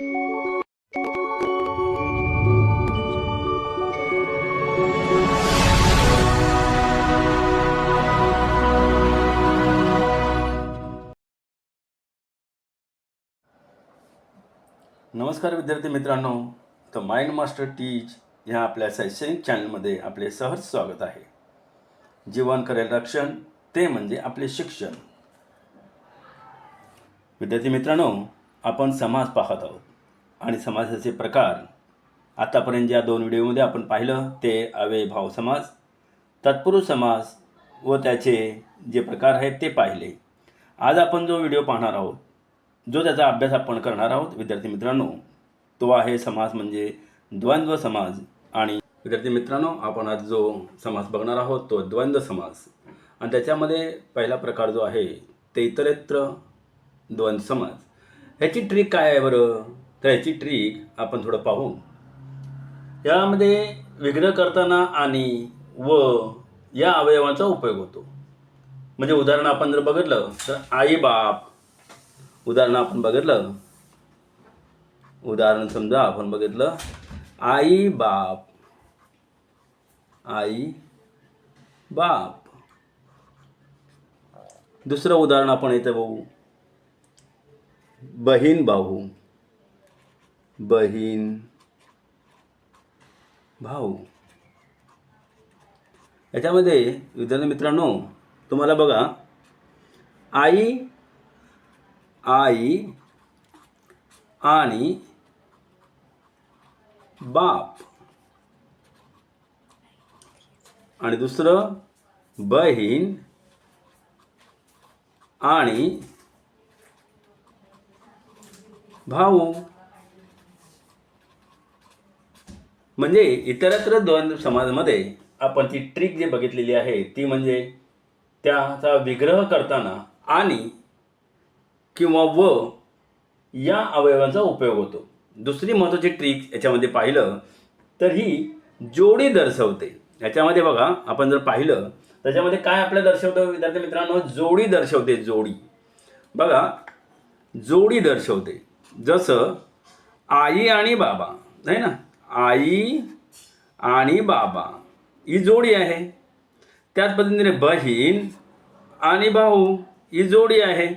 नमस्कार विद्यार्थी मित्रांनो. द माइंड मास्टर टीच ह्या आपल्या शैक्षणिक चॅनलमध्ये आपले सहज स्वागत आहे. जीवन करेल रक्षण ते म्हणजे आपले शिक्षण. विद्यार्थी मित्रांनो आपण समाज पाहत आहोत. आणि समाजाचे प्रकार. आतापर्यंत ज्या दोन व्हिडिओमध्ये आपण पाहिलं ते अव्ययभाव समाज तत्पुरुष समाज व त्याचे जे प्रकार आहेत ते पाहिले. आज आपण जो व्हिडिओ पाहणार आहोत जो त्याचा अभ्यास आपण करणार आहोत विद्यार्थी मित्रांनो तो आहे समास म्हणजे द्वंद्व समाज. आणि विद्यार्थी मित्रांनो आपण आज जो समास बघणार आहोत तो द्वंद्व समास आणि त्याच्यामध्ये पहिला प्रकार जो आहे ते इतरत्र द्वंद्व समाज. ह्याची ट्रिक काय आहे बरं? तर ह्याची ट्रिक आपण थोडं पाहू. यामध्ये विघ्न करताना आणि व या अवयवांचा उपयोग होतो. म्हणजे उदाहरण आपण जर बघितलं तर आई बाप. उदाहरण आपण बघितलं. उदाहरण समजा आपण बघितलं आई बाप. आई बाप. दुसरं उदाहरण आपण इथं बघू. बहीण भाऊ. बहीण भाऊ. याच्यामध्ये विद्यार्थी मित्रांनो तुम्हाला बघा. आई आई आणि बाप. आणि दुसरं बहीण आणि भाऊ. म्हणजे इतरत्र दोन समाजामध्ये आपण ती ट्रिक जी बघितलेली आहे ती म्हणजे त्याचा विग्रह करताना आणि किंवा व या अवयवांचा उपयोग होतो. दुसरी महत्त्वाची ट्रिक याच्यामध्ये पाहिलं तर ही जोडी दर्शवते. याच्यामध्ये बघा आपण जर पाहिलं त्याच्यामध्ये काय आपलं दर्शवतं विद्यार्थी मित्रांनो? जोडी दर्शवते जोडी. बघा जोडी दर्शवते. जसं आई आणि बाबा नाही ना? आई आणि बाबा. ही जोडी आहे. त्याच पद्धतीने बहीण आणि भाऊ ही जोडी आहे.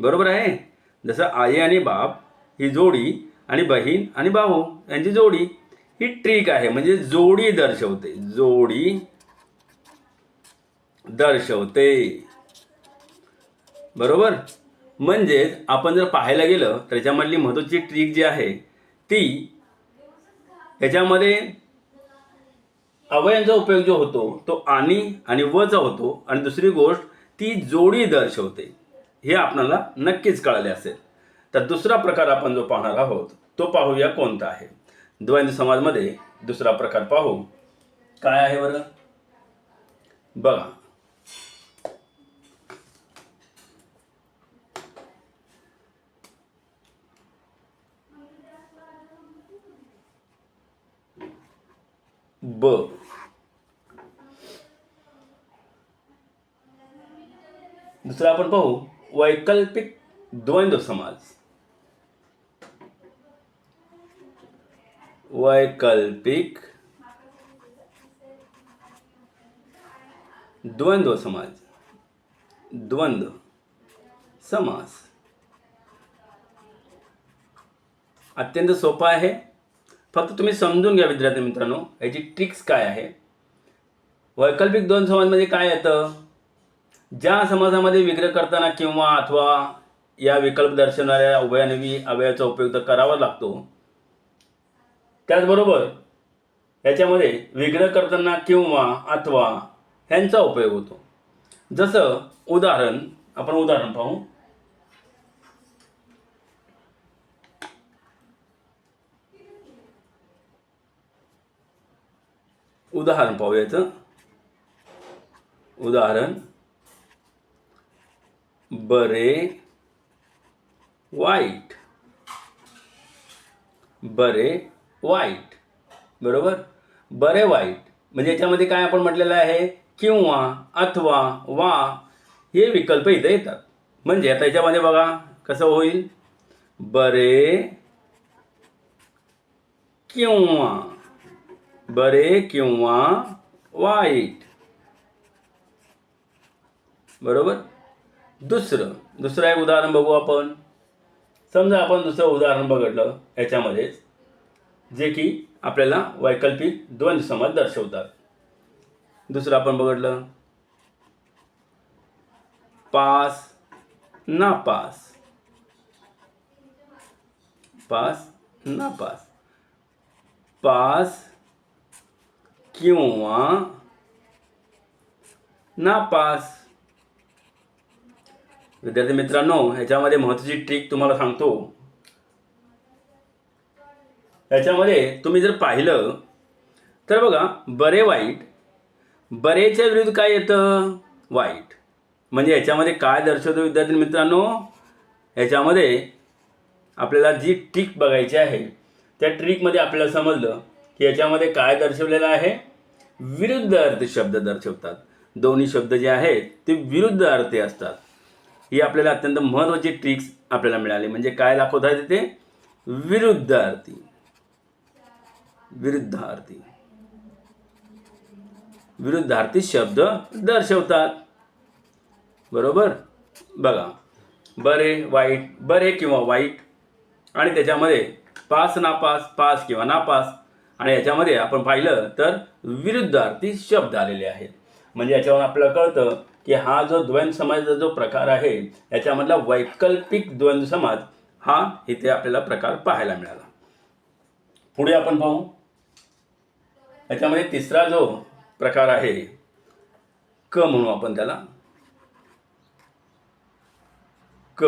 बरोबर आहे? जसं आई आणि बाप ही जोडी आणि बहीण आणि भाऊ यांची जोडी. ही ट्रिक आहे. म्हणजे जोडी दर्शवते. जोडी दर्शवते. बरोबर? म्हणजेच आपण जर पाहायला गेलं तर याच्यामधली महत्त्वाची ट्रिक जी आहे ती याच्यामध्ये अवयांचा उपयोग जो होतो तो आणि आणि वचा होतो. आणि दुसरी गोष्ट ती जोडी दर्शवते. हे आपणाला नक्कीच कळले असेल. तर दुसरा प्रकार आपण जो पाहणार आहोत तो पाहूया कोणता आहे. द्वंद्व समाजमध्ये दुसरा प्रकार पाहू. काय आहे बरं? बघा. ब. दुसरा आपण पाहू वैकल्पिक द्वंद्व समाज. वैकल्पिक द्वंद्व समाज. द्वंद्व समास. अत्यंत सोपा आहे. फक्त तुम्ही समजून घ्या विद्यार्थी मित्रांनो याची ट्रिक्स काय आहे? वैकल्पिक दोन समाजमध्ये काय येतं? ज्या समाजामध्ये विग्रह करताना किंवा अथवा या विकल्प दर्शवणाऱ्या उभयानवी अवयाचा उपयोग तर करावा लागतो. त्याचबरोबर याच्यामध्ये विग्रह करताना किंवा अथवा ह्यांचा उपयोग होतो. जसं उदाहरण आपण उदाहरण पाहू. उदाहरण पाहूयाचं उदाहरण. बरे. वाईट. बरे. वाईट. बरोबर? बरे वाईट. म्हणजे याच्यामध्ये काय आपण म्हटलेलं आहे? किंवा अथवा वा हे विकल्प इथं येतात. म्हणजे आता याच्यामध्ये बघा कसं होईल? बरे. किंवा. बरे किंवा वाईट. बरोबर? दुसरं दुसरं एक उदाहरण बघू आपण. समजा आपण दुसरं उदाहरण बघितलं याच्यामध्येच जे की आपल्याला वैकल्पिक द्वंद्व समाज दर्शवतात. दुसरं आपण बघितलं. पास नापास पास. नापास पास किंवा नापास विद्यार्थी मित्रांनो ह्याच्यामध्ये महत्त्वाची ट्रिक तुम्हाला सांगतो. याच्यामध्ये तुम्ही जर पाहिलं तर बघा बरे वाईट बरेच्या विरुद्ध काय येतं? वाईट. म्हणजे याच्यामध्ये काय दर्शवतो विद्यार्थी मित्रांनो? याच्यामध्ये आपल्याला जी ट्रिक बघायची आहे त्या ट्रिकमध्ये आपल्याला समजलं की याच्यामध्ये काय दर्शवलेलं आहे? विरुद्ध अर्थ शब्द दर्शवतात. दोन्ही शब्द जे आहेत ते विरुद्ध अर्थी असतात. ही आपल्याला अत्यंत महत्त्वाची ट्रिक्स आपल्याला मिळाली. म्हणजे काय दाखवतात तिथे? विरुद्ध अर्थी विरुद्धार्थी विरुद्धार्थी शब्द दर्शवतात. बरोबर? बघा. बरे वाईट. बरे किंवा वाईट. आणि त्याच्यामध्ये पास नापास पास किंवा नापास. आणि याच्यामध्ये आपण पाहिलं तर विरुद्धार्थी शब्द आलेले आहेत. म्हणजे याच्यावर आपल्याला कळतं की हा जो द्वंद्व समाजाचा जो प्रकार आहे याच्यामधला वैकल्पिक द्वंद्व समाज हा इथे आपल्याला प्रकार पाहायला मिळाला. पुढे आपण पाहू. याच्यामध्ये तिसरा जो प्रकार आहे क म्हणू आपण त्याला. क.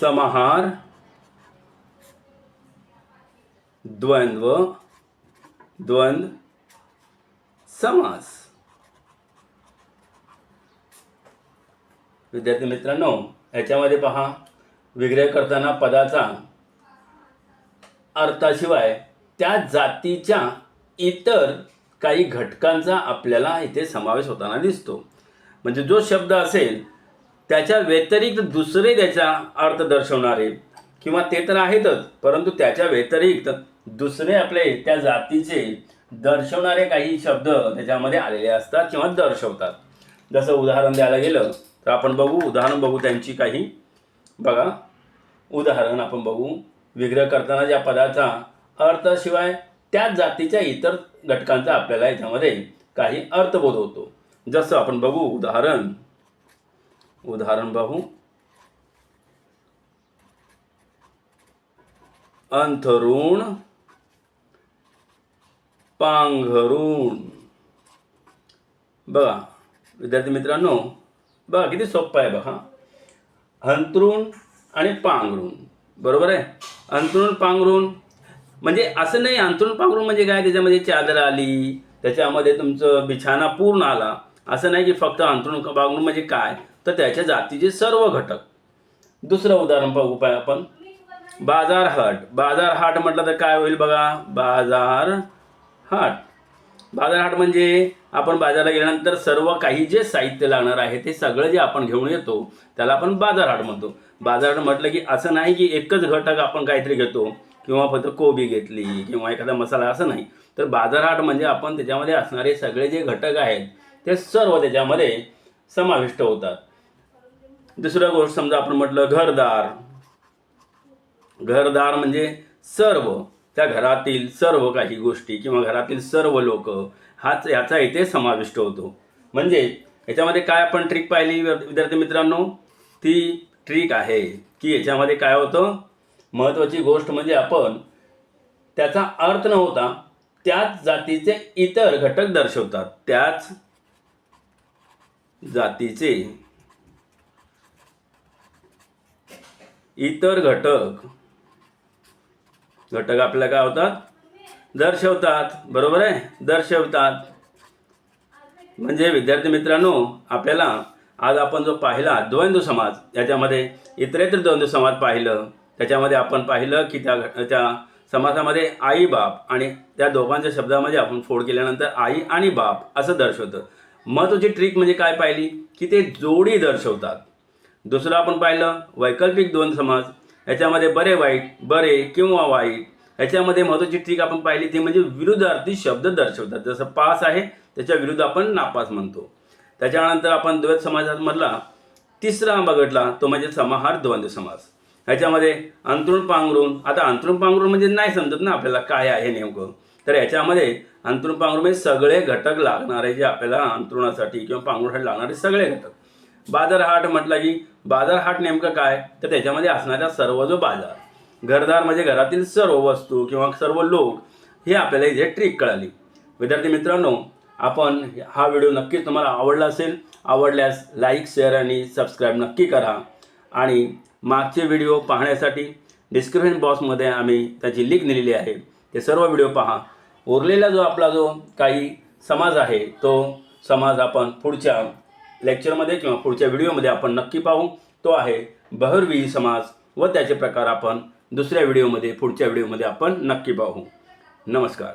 समाहार द्वंद्व द्वंद्व समास. विद्यार्थी मित्रांनो याच्यामध्ये पहा विग्रह करताना पदाचा अर्थाशिवाय त्या जातीच्या इतर काही घटकांचा आपल्याला इथे समावेश होताना दिसतो. म्हणजे जो शब्द असेल त्याच्या व्यतिरिक्त दुसरे त्याचा अर्थ दर्शवणारे. किंवा ते तर आहेतच परंतु त्याच्या व्यतिरिक्त दुसरे आपले त्या जातीचे दर्शवणारे काही शब्द त्याच्यामध्ये आलेले असतात किंवा दर्शवतात. जसं उदाहरण द्यायला गेलं तर आपण बघू उदाहरण बघू त्यांची काही. बघा उदाहरण आपण बघू. विग्रह करताना ज्या पदाचा अर्थाशिवाय त्याच जातीच्या इतर घटकांचा आपल्याला याच्यामध्ये काही अर्थबोध होतो. जसं आपण बघू उदाहरण उदाहरण बघू. अंथरुण पांघरुण. बघा विद्यार्थी मित्रांनो बघा किती सोपं आहे बघा. अंथरुण आणि पांघरुण. बरोबर आहे? अंथरुण पांघरुण. म्हणजे असं नाही अंथरुण पांघरुण म्हणजे काय? त्याच्यामध्ये चादर आली त्याच्यामध्ये तुमचं बिछाना पूर्ण आला. असं नाही की फक्त अंतरुण बागणूक म्हणजे काय? तर त्याच्या जातीचे सर्व घटक. दुसरं उदाहरण पाहू पाय आपण. बाजार हाट. बाजार हाट म्हटलं तर काय होईल बघा? बाजार हाट. बाजार हाट म्हणजे आपण बाजाराला गेल्यानंतर सर्व काही जे साहित्य लागणार आहे ते सगळं जे आपण घेऊन येतो त्याला आपण बाजार हाट म्हणतो. बाजार हाट म्हटलं की असं नाही की एकच घटक आपण काहीतरी घेतो किंवा फक्त कोबी घेतली किंवा एखादा मसाला असं नाही. तर बाजार हाट म्हणजे आपण त्याच्यामध्ये असणारे सगळे जे घटक आहेत ते सर्व त्याच्यामध्ये समाविष्ट होतात. दुसरं गोष्ट समजा आपण म्हटलं घरदार. घरदार म्हणजे सर्व. त्या घरातील सर्व काही गोष्टी किंवा घरातील सर्व लोक हाच याचा इथे समाविष्ट होतो. म्हणजे याच्यामध्ये काय आपण ट्रिक पाहिली विद्यार्थी मित्रांनो? ती ट्रिक आहे की याच्यामध्ये काय होतं? महत्त्वाची गोष्ट म्हणजे आपण त्याचा अर्थ न होता त्याच जातीचे इतर घटक दर्शवतात. त्याच जातीचे इतर घटक घटक आपल्याला काय होतात? दर्शवतात. बरोबर आहे? दर्शवतात. म्हणजे विद्यार्थी मित्रांनो आपल्याला आज आपण जो पाहिला द्वंद्व समाज याच्यामध्ये इतरेतर द्वंद्व समाज पाहिलं. त्याच्यामध्ये आपण पाहिलं की त्या घ- त्या समाजामध्ये आई बाप आणि त्या दोघांच्या शब्दामध्ये आपण फोड केल्यानंतर आई आणि बाप असं दर्शवतं. महत्त्वाची ट्रिक म्हणजे काय पाहिली? की ते जोडी दर्शवतात. दुसरं आपण पाहिलं वैकल्पिक द्वंद समाज. याच्यामध्ये बरे वाईट बरे किंवा वाईट. याच्यामध्ये महत्त्वाची ट्रिक आपण पाहिली ती म्हणजे विरुद्धार्थी शब्द दर्शवतात. जसं पास आहे त्याच्या विरुद्ध आपण नापास म्हणतो. त्याच्यानंतर आपण द्वैत समाजामधला तिसरा बघितला तो म्हणजे समाहार द्वंद्व समास ह्याच्यामध्ये अंतरुण पांघरून आता अंतरुण पांघरून म्हणजे नाही समजत ना आपल्याला काय आहे नेमकं. तर याच्यामध्ये अंतरुण पांघरुण म्हणजे सगळे घटक लागणारे जे आपल्याला अंतरुणासाठी किंवा पांघरुणासाठी लागणारे सगळे घटक. बाजारहाट म्हटलं की बाजारहाट नेमकं काय? तर त्याच्यामध्ये असणाऱ्या सर्व जो बाजार घरदार म्हणजे घरातील सर्व वस्तू किंवा सर्व लोक हे आपल्याला इथे ट्रिक कळाली. विद्यार्थी मित्रांनो आपण हा व्हिडिओ नक्कीच तुम्हाला आवडला असेल आवडल्यास लाईक शेअर आणि सबस्क्राईब नक्की करा. आणि मागचे व्हिडिओ पाहण्यासाठी डिस्क्रिप्शन बॉक्समध्ये आम्ही त्याची लिंक दिलेली आहे. ते सर्व व्हिडिओ पहा. उरलेला जो आपला जो काही समाज आहे तो समाज आपण पुढच्या लेक्चरमध्ये किंवा पुढच्या व्हिडिओमध्ये आपण नक्की पाहू. तो आहे बहुर्वी समाज व त्याचे प्रकार आपण दुसऱ्या व्हिडिओमध्ये पुढच्या व्हिडिओमध्ये आपण नक्की पाहू. नमस्कार.